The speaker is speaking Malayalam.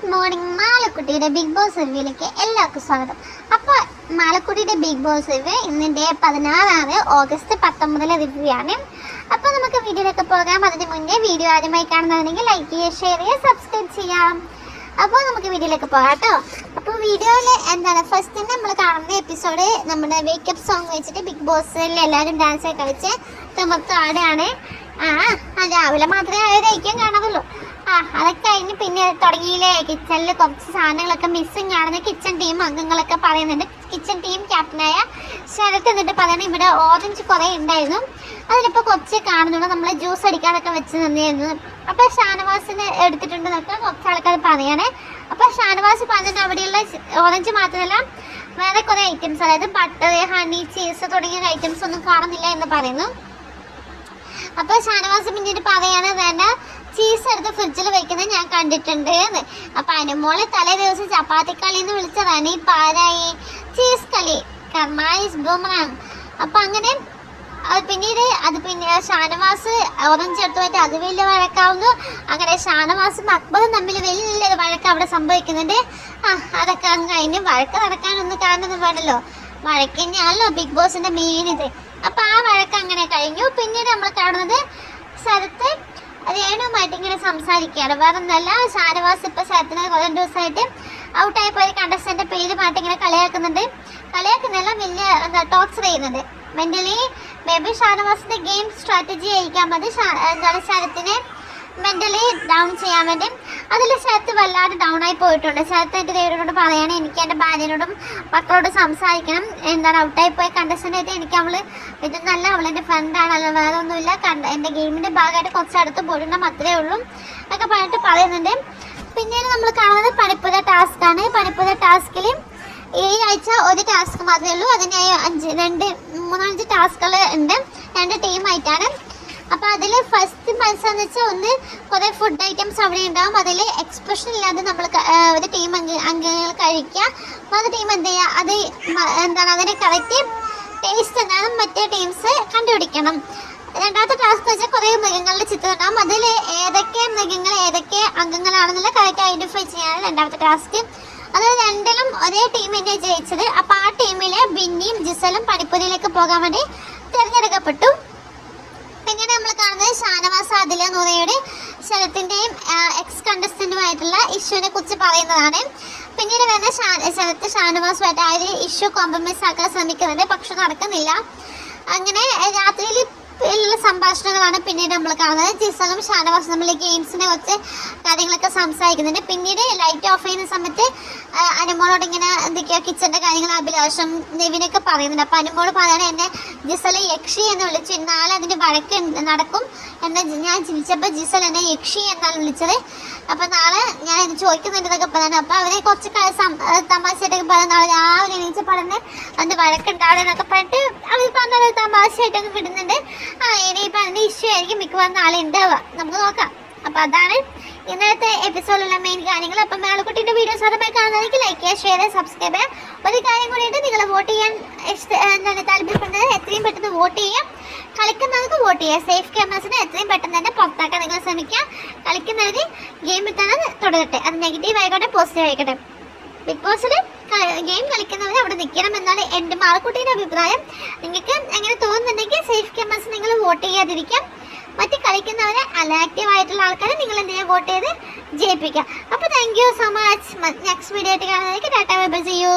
ഗുഡ് മോർണിംഗ് മാലക്കുട്ടിയുടെ ബിഗ് ബോസ് റിവ്യൂയിലേക്ക് എല്ലാവർക്കും സ്വാഗതം. അപ്പോൾ മാലക്കുട്ടിയുടെ ബിഗ് ബോസ് റിവ്യൂ ഇന്നിന്റെ പതിനാറാണ് ഓഗസ്റ്റ് പത്തൊമ്പതിലെ റിവ്യൂ ആണ്. അപ്പോൾ നമുക്ക് വീഡിയോയിലേക്ക് പോകാം. അതിന് മുന്നേ വീഡിയോ ആദ്യമായി കാണുന്നതാണെങ്കിൽ ലൈക്ക് ചെയ്യുക ഷെയർ ചെയ്യുക സബ്സ്ക്രൈബ് ചെയ്യാം അപ്പോൾ നമുക്ക് വീഡിയോയിലേക്ക് പോകാം കേട്ടോ. അപ്പോൾ വീഡിയോയിൽ എന്താണ്? ഫസ്റ്റ് തന്നെ നമ്മൾ കാണുന്ന എപ്പിസോഡ് നമ്മുടെ വേക്കപ്പ് സോങ് വെച്ചിട്ട് ബിഗ് ബോസിൽ എല്ലാവരും ഡാൻസ് ഒക്കെ കളിച്ച് തുമത്ത് ആടാണ് ആ ആ, രാവിലെ മാത്രമേ ആയതായിരിക്കും കാണാറുള്ളൂ അതൊക്കെ കഴിഞ്ഞ് പിന്നെ തുടങ്ങിയില്ലേ? കിച്ചണിൽ കുറച്ച് സാധനങ്ങളൊക്കെ മിസ്സിങ് ആണെന്ന് കിച്ചൺ ടീം അംഗങ്ങളൊക്കെ പറയുന്നുണ്ട്. കിച്ചൺ ടീം ക്യാപ്റ്റനായ ശരത്ത് എന്നിട്ട് പറയണ ഇവിടെ ഓറഞ്ച് കുറേ ഉണ്ടായിരുന്നു. അതിലിപ്പോൾ കുറച്ച് കാണുന്നുണ്ട് നമ്മൾ ജ്യൂസ് അടിക്കാനൊക്കെ വെച്ച് നിന്നിരുന്നു അപ്പോൾ ഷാനവാസിന് എടുത്തിട്ടുണ്ടെന്നൊക്കെ കുറച്ച് ആൾക്കാർ പറയണേ. അപ്പോൾ ഷാനവാസ് പറഞ്ഞിട്ട് അവിടെയുള്ള ഓറഞ്ച് മാത്രമല്ല വേറെ കുറേ ഐറ്റംസ് അതായത് ബട്ടർ ഹണി ചീസ് തുടങ്ങിയ ഐറ്റംസ് ഒന്നും കാണുന്നില്ല എന്ന് പറയുന്നു. അപ്പോൾ ഷാനവാസ് പിന്നീട് പറയാണ് വേണ്ട ചീസ് എടുത്ത് ഫ്രിഡ്ജിൽ വെക്കുന്നത് ഞാൻ കണ്ടിട്ടുണ്ട് എന്ന്. അപ്പൊ അനുമോളെ തലേ ദിവസം ചപ്പാത്തി കളി എന്ന് വിളിച്ചതാണ് ഈ പാരായി ചീസ് കളി കർമായിസ് ബൂമറാങ് അപ്പൊ അങ്ങനെ പിന്നീട് അത് പിന്നെ ഷാനവാസ് ഓറഞ്ച് എടുത്തു പോയിട്ട് അത് വലിയ വഴക്കാവുന്നു. അങ്ങനെ ഷാനവാസും അക്ബറും തമ്മിൽ വലിയൊരു വഴക്ക് അവിടെ സംഭവിക്കുന്നുണ്ട്. ആ അതൊക്കെ അങ്ങ് കഴിഞ്ഞ് വഴക്ക് നടക്കാനൊന്നും കാരണം പാടല്ലോ വഴക്ക് തന്നെയാണല്ലോ ബിഗ് ബോസിന്റെ മെയിൻ ഇത്. അപ്പൊ ആ വഴക്ക് അങ്ങനെ കഴിഞ്ഞു. പിന്നീട് നമ്മൾ കാണുന്നത് ശരത്ത് ഏണുമായിട്ട് ഇങ്ങനെ സംസാരിക്കുകയാണ്. വേറെ ഒന്നല്ല ഷാനവാസ് ഇപ്പൊ ശരത്തിന് കുറേ ദിവസമായിട്ട് ഔട്ടായി പോയ കണ്ടസ്റ്റന്റ് പേര് മാറ്റി ഇങ്ങനെ കളിയാക്കുന്നുണ്ട്. കളിയാക്കുന്നതല്ല വലിയ എന്താ ടോർച്ചർ ചെയ്യുന്നുണ്ട്. മെന്റലി മേ ബി ഷാനവാസിന്റെ ഗെയിം സ്ട്രാറ്റജി ആയിരിക്കാം മതി എന്താണ് ശരത്തിനെ മെന്റലി ഡൗൺ ചെയ്യാൻ വേണ്ടി. അതിൽ ശരത്ത് വല്ലാതെ ഡൗൺ ആയി പോയിട്ടുണ്ട്. ശരത്ത് എന്റെ ദേവരോട് പറയാണ് എനിക്ക് എന്റെ ഭാര്യനോടും മക്കളോട് സംസാരിക്കണം. എന്താണ് ഔട്ടായി പോയ കണ്ടസ്റ്റന്റായിട്ട് എനിക്ക് അവൾ ഇതൊന്നല്ല അവളെന്റെ ഫ്രണ്ടാണല്ലോ വേറെ ഒന്നുമില്ല. കണ്ട എന്റെ ഗെയിമിന്റെ ഭാഗമായിട്ട് കുറച്ച് അടുത്ത് പോയിട്ടുണ്ട് അത്രേ ഉള്ളൂ എന്നൊക്കെ പറഞ്ഞിട്ട് പറയുന്നുണ്ട്. പിന്നീട് നമ്മൾ കാണുന്നത് പണിപ്പുര ആണ്. പണിപ്പുര ടാസ്കിൽ ഈ ആഴ്ച ഒരു ടാസ്ക് മാത്രമേ ഉള്ളൂ. അതിനായി അഞ്ച് രണ്ട് മൂന്നഞ്ച് ടാസ്കുകൾ ഉണ്ട്. രണ്ട് ടീമായിട്ടാണ് അപ്പൊ അതിൽ ഫസ്റ്റ് മത്സരം വെച്ചാൽ ഒന്ന് കുറെ ഫുഡ് ഐറ്റംസ് അവിടെ ഉണ്ടാവും. അതിൽ എക്സ്പ്രഷൻ ഇല്ലാതെ നമ്മൾ ഒരു ടീം അംഗ അംഗങ്ങൾ കഴിക്കുക. മറ്റേ ടീം എന്ത് ചെയ്യുക? അത് എന്താണ് അതിനെ കറക്റ്റ് ടേസ്റ്റ് എന്താണ് മറ്റേ ടീംസ് കണ്ടുപിടിക്കണം. രണ്ടാമത്തെ ടാസ്ക് വെച്ചാൽ കുറേ മൃഗങ്ങളുടെ ചിത്രം ഉണ്ടാവും. അതിൽ ഏതൊക്കെ മൃഗങ്ങൾ ഏതൊക്കെ അംഗങ്ങളാണെന്നുള്ള കറക്റ്റ് ഐഡന്റിഫൈ ചെയ്യാനാണ് രണ്ടാമത്തെ ടാസ്ക് അത് രണ്ടിലും ഒരേ ടീമിനെ ജയിച്ചത്. അപ്പൊ ആ ടീമിലെ ബിന്നിയും ജിസലും പണിപ്പുരയിലേക്ക് പോകാൻ വേണ്ടി തിരഞ്ഞെടുക്കപ്പെട്ടു. നൂറയുടെ ശരത്തിന്റെയും എക്സ് കണ്ടസ്റ്റന്റുമായിട്ടുള്ള ഇഷ്യൂവിനെ കുറിച്ച് പറയുന്നതാണ്. പിന്നീട് വരുന്ന ശരത്ത് ഷാനുവാസുമായിട്ട് ആ ഒരു ഇഷ്യൂ കോംപ്രമൈസ് ആക്കാൻ ശ്രമിക്കുന്നുണ്ട്. പക്ഷെ നടക്കുന്നില്ല. അങ്ങനെ രാത്രിയിൽ ഉള്ള സംഭാഷണങ്ങളാണ് പിന്നീട് നമ്മൾ കാണുന്നത്. ജിസലും ഷാനവാസും നമ്മൾ ഗെയിംസിനെ കുറിച്ച് കാര്യങ്ങളൊക്കെ സംസാരിക്കുന്നുണ്ട്. പിന്നീട് ലൈറ്റ് ഓഫ് ചെയ്യുന്ന സമയത്ത് അനുമോളോട് ഇങ്ങനെ എന്തൊക്കെയോ കിച്ചന്റെ കാര്യങ്ങൾ അഭിലാഷം നിവിനൊക്കെ പറയുന്നുണ്ട്. അപ്പൊ അനുമോൾ പറയണ എന്നെ ജിസലെ യക്ഷി എന്ന് വിളിച്ചു. നാളെ അതിന്റെ വഴക്ക് നടക്കും എന്നെ ഞാൻ ചിരിച്ചപ്പോൾ ജിസൽ എന്നെ യക്ഷി എന്നാണ് വിളിച്ചത്. അപ്പൊ നാളെ ഞാൻ ഇത് ചോദിക്കുന്നുണ്ട് എന്നൊക്കെ പറഞ്ഞു അപ്പൊ അവരെ കുറച്ച് തമാശയായിട്ടൊക്കെ പറഞ്ഞു നാളെ രാവിലെ എണീച്ച് പറഞ്ഞ് അതിന്റെ വഴക്കുണ്ടാവും എന്നൊക്കെ പറഞ്ഞിട്ട് അവർ പറഞ്ഞ തമാശയായിട്ടൊക്കെ വിടുന്നുണ്ട്. ആ ഇനിയിപ്പോ അതിന്റെ ഇഷ്യൂ ആയിരിക്കും മിക്കവാറും നാളെ ഉണ്ടാവുക നമുക്ക് നോക്കാം. അപ്പോൾ അതാണ് ഇന്നത്തെ എപ്പിസോഡിലുള്ള മെയിൻ കാര്യങ്ങൾ. അപ്പം മേളക്കുട്ടിന്റെ വീഡിയോസ് അതുമായി കാണുന്നതായിരിക്കും ലൈക്ക് ചെയ്യുക ഷെയർ ചെയ്യുക സബ്സ്ക്രൈബ് ചെയ്യുക. ഒരു കാര്യം കൂടിയിട്ട് നിങ്ങൾ വോട്ട് ചെയ്യാൻ എന്താണ് താല്പര്യപ്പെടുന്നത്? എത്രയും പെട്ടെന്ന് വോട്ട് ചെയ്യുക കളിക്കുന്നവർക്ക് വോട്ട് ചെയ്യുക സേഫ് ക്യാമറസിനെ എത്രയും പെട്ടെന്ന് തന്നെ പുറത്താക്കാൻ നിങ്ങൾ ശ്രമിക്കുക. കളിക്കുന്നവർ ഗെയിമിൽ തന്നെ തുടരട്ടെ. അത് നെഗറ്റീവ് ആയിക്കോട്ടെ പോസിറ്റീവ് ആയിക്കോട്ടെ. ബിഗ് ബോസിൽ ഗെയിം കളിക്കുന്നവർ അവിടെ നിൽക്കണം എന്നാണ് എന്റെ മാളക്കുട്ടിയുടെ അഭിപ്രായം. നിങ്ങൾക്ക് അങ്ങനെ തോന്നുന്നുണ്ടെങ്കിൽ സേഫ് ക്യാമറസ് നിങ്ങൾ വോട്ട് ചെയ്യാതിരിക്കാം. മറ്റ് കളിക്കുന്നവരെ അലാക്റ്റീവ് ആയിട്ടുള്ള ആൾക്കാരെ നിങ്ങൾ എന്തിനാ വോട്ട് ചെയ്ത് ജയിപ്പിക്കാം അപ്പോൾ thank you so much next video ആയിട്ട് കാണുന്നതായിരിക്കും. ടാറ്റ ബൈ ചെയ്യൂ